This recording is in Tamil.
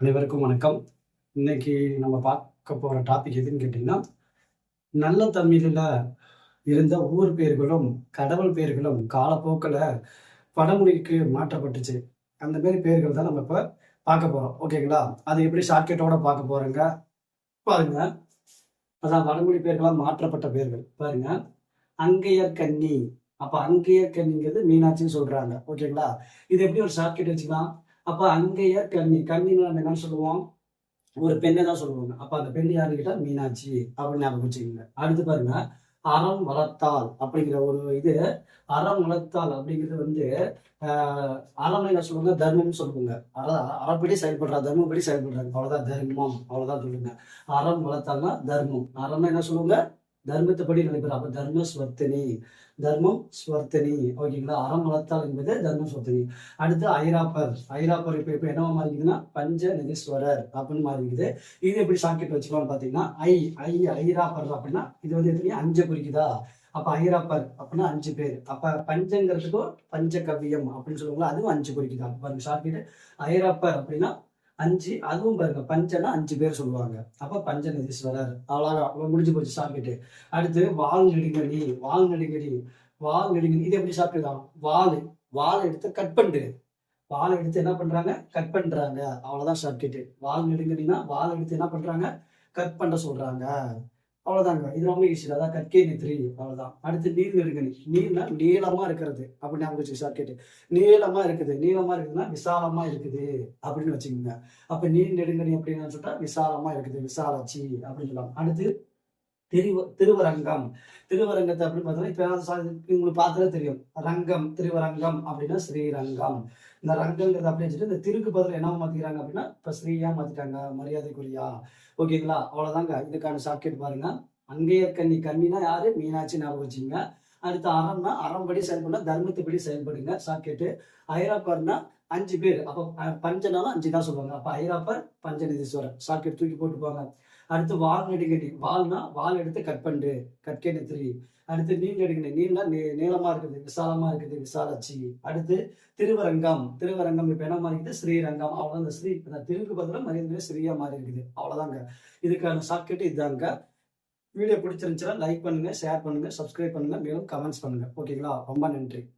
அனைவருக்கும் வணக்கம். இன்னைக்கு நம்ம பார்க்க போகிற டாபிக் எதுன்னு கேட்டிங்கன்னா நல்ல தமிழில் இருந்த ஊர் பேர்களும் கடவுள் பேர்களும் காலப்போக்கில் படமொழிக்கு மாற்றப்பட்டுச்சு. அந்த மாதிரி பேர்கள் தான் நம்ம இப்போ பார்க்க போகிறோம் ஓகேங்களா அது எப்படி ஷார்ட்கட்டோட பார்க்க போகிறோங்க பாருங்க. அதான் வடமொழி பேர்களாக மாற்றப்பட்ட பேர்கள். பாருங்க. அங்கையர் கன்னி. அப்போ அங்கையர் கன்னிங்கிறது மீனாட்சின்னு சொல்கிறாங்க ஓகேங்களா இது எப்படி ஒரு ஷார்ட்கட் வச்சுக்கலாம்? அப்ப அங்கேயே கன்னி கன்னின்னு நம்ம என்ன சொல்லுவோம்? ஒரு பெண்ணை தான் சொல்லுவாங்க. அப்ப அந்த பெண் யாருன்னு கேட்டா மீனாட்சி அப்படின்னு ஞாபகம் வச்சுக்கோங்க. அடுத்து பாருங்க அறம் வளர்த்தால் அப்படிங்கிற ஒரு இது. அறம் வளர்த்தால் அப்படிங்கிறது வந்து ஆஹ் அறம் என்ன சொல்லுவாங்க? தர்மம்னு சொல்லுவாங்க. அதான் அறப்படி செயல்படுறா தர்மப்படி செயல்படுறாங்க. அவ்வளவுதான் தர்மம் அவ்வளவுதான் சொல்லுங்க. அறம் வளர்த்தால்னா தர்மம். அறம் என்ன சொல்லுவாங்க? தர்மத்தைப்படி நடைபெறும் அப்ப தர்ம ஸ்வர்த்தனி தர்மம் ஸ்வர்த்தனி ஓகேங்களா? அறம் என்பது தர்ம ஸ்வர்த்தனி. அடுத்து ஐராப்பர். ஐராப்பர் இப்போ இப்போ என்னவா மாறிக்குதுன்னா பஞ்ச நிதீஸ்வரர் அப்படின்னு மாறிக்குது. இது எப்படி சாக்கெட் வச்சுக்கலாம்னு பார்த்தீங்கன்னா ஐ ஐ ஐராப்பர் அப்படின்னா இது வந்து எத்தனையா? அஞ்சு குறிக்குதா? அப்ப ஐராப்பர் அப்படின்னா அஞ்சு பேர். அப்ப பஞ்சங்கிறதுக்கும் பஞ்சகவ்யம் அப்படின்னு சொல்லுவாங்களா? அதுவும் அஞ்சு குறிக்குதா? பாருங்க ஷார்ட்கட் ஐராப்பர் அப்படின்னா அஞ்சு அதுவும் பாருங்க பஞ்சனா அஞ்சு பேர் சொல்லுவாங்க. அப்ப பஞ்ச நிதீஸ்வரர் அவ்வளோ முடிஞ்சு போச்சு சாப்பிட்டு அடுத்து வால் நெடுங்கடி வால் நெடுங்கடி வால் நெடுங்கடி இது எப்படி சாப்பிட்டுதான் வால் வால் எடுத்து கட் பண்ணு வால் எடுத்து என்ன பண்றாங்க? கட் பண்றாங்க. அவ்வளவுதான் சாப்பிட்டுட்டு. வால் நெடுங்கடினா வால் எடுத்து என்ன பண்றாங்க? கட் பண்ண சொல்றாங்க. அவ்வளோதாங்க இது ரொம்ப ஈஸி அதான் கற்கை நெத்திரி அவ்வளவுதான். அடுத்து நீர் நெருங்கணி. நீர்னா நீளமா இருக்கிறது. அப்படின்னு அவங்க வச்சு கேட்டு. நீளமா இருக்குது. நீளமா இருக்குதுன்னா விசாலமா இருக்குது. அப்படின்னு வச்சுக்கோங்க. அப்ப நீர் நெருங்கணி அப்படின்னு சொல்லிட்டா விசாலமா இருக்குது. விசாலாட்சி அப்படின்னு சொல்லலாம். அடுத்து திரு திருவரங்கம். திருவரங்கத்தை அப்படின்னு பார்த்தோம்னா இப்போ உங்களுக்கு பார்த்தாலே தெரியும். ரங்கம் திருவரங்கம் அப்படின்னா ஸ்ரீரங்கம். இந்த ரங்கங்கிறது அப்படின்னு வச்சுட்டு இந்த திருக்கு பதில் என்ன மாத்திக்கிறாங்க அப்படின்னா இப்ப ஸ்ரீயா மாத்திட்டாங்க மரியாதைக்குரியா. ஓகேங்களா? அவ்வளவுதாங்க. இதுக்கான ஷார்ட்கட் பாருங்க. அங்கேய கன்னி கன்னினா யாரு? மீனாட்சி ஞாபகம் வச்சுங்க அடுத்து அறம்னா அறம்படி செயல்படுனா தர்மத்துப்படி செயல்படுங்க. ஷார்ட்கட்டு ஐராப்பர்னா அஞ்சு பேர். அப்போ பஞ்சனாலும் அஞ்சு தான் சொல்லுவாங்க. அப்ப ஐராப்பர் பஞ்சநிதீஸ்வரர். ஷார்ட்கட் தூக்கி போட்டுப்பாங்க அடுத்து வால் நெடுங்கடி வால்னா வால் எடுத்து கட் பண்ணு கட்கே நெத்திரி அடுத்து நீள் நெடுங்கடி நீள்னா நீ- நீளமா இருக்குது விசாலமா இருக்குது விசாலாட்சி. அடுத்து திருவரங்கம் திருவரங்கம் இப்ப என்ன மாறி ஸ்ரீரங்கம். அவ்வளவுதான். இந்த ஸ்ரீ இந்த திருக்கு பதிலாக மனிதனே ஸ்ரீயா மாறி இருக்குது. அவ்வளவுதாங்க. இதுக்கான ஷார்ட்கட் இதுதாங்க வீடியோ பிடிச்சிருந்துச்சுன்னா லைக் பண்ணுங்க ஷேர் பண்ணுங்க சப்ஸ்கிரைப் பண்ணுங்க. மேலும் கமெண்ட்ஸ் பண்ணுங்க. ஓகேங்களா ரொம்ப நன்றி.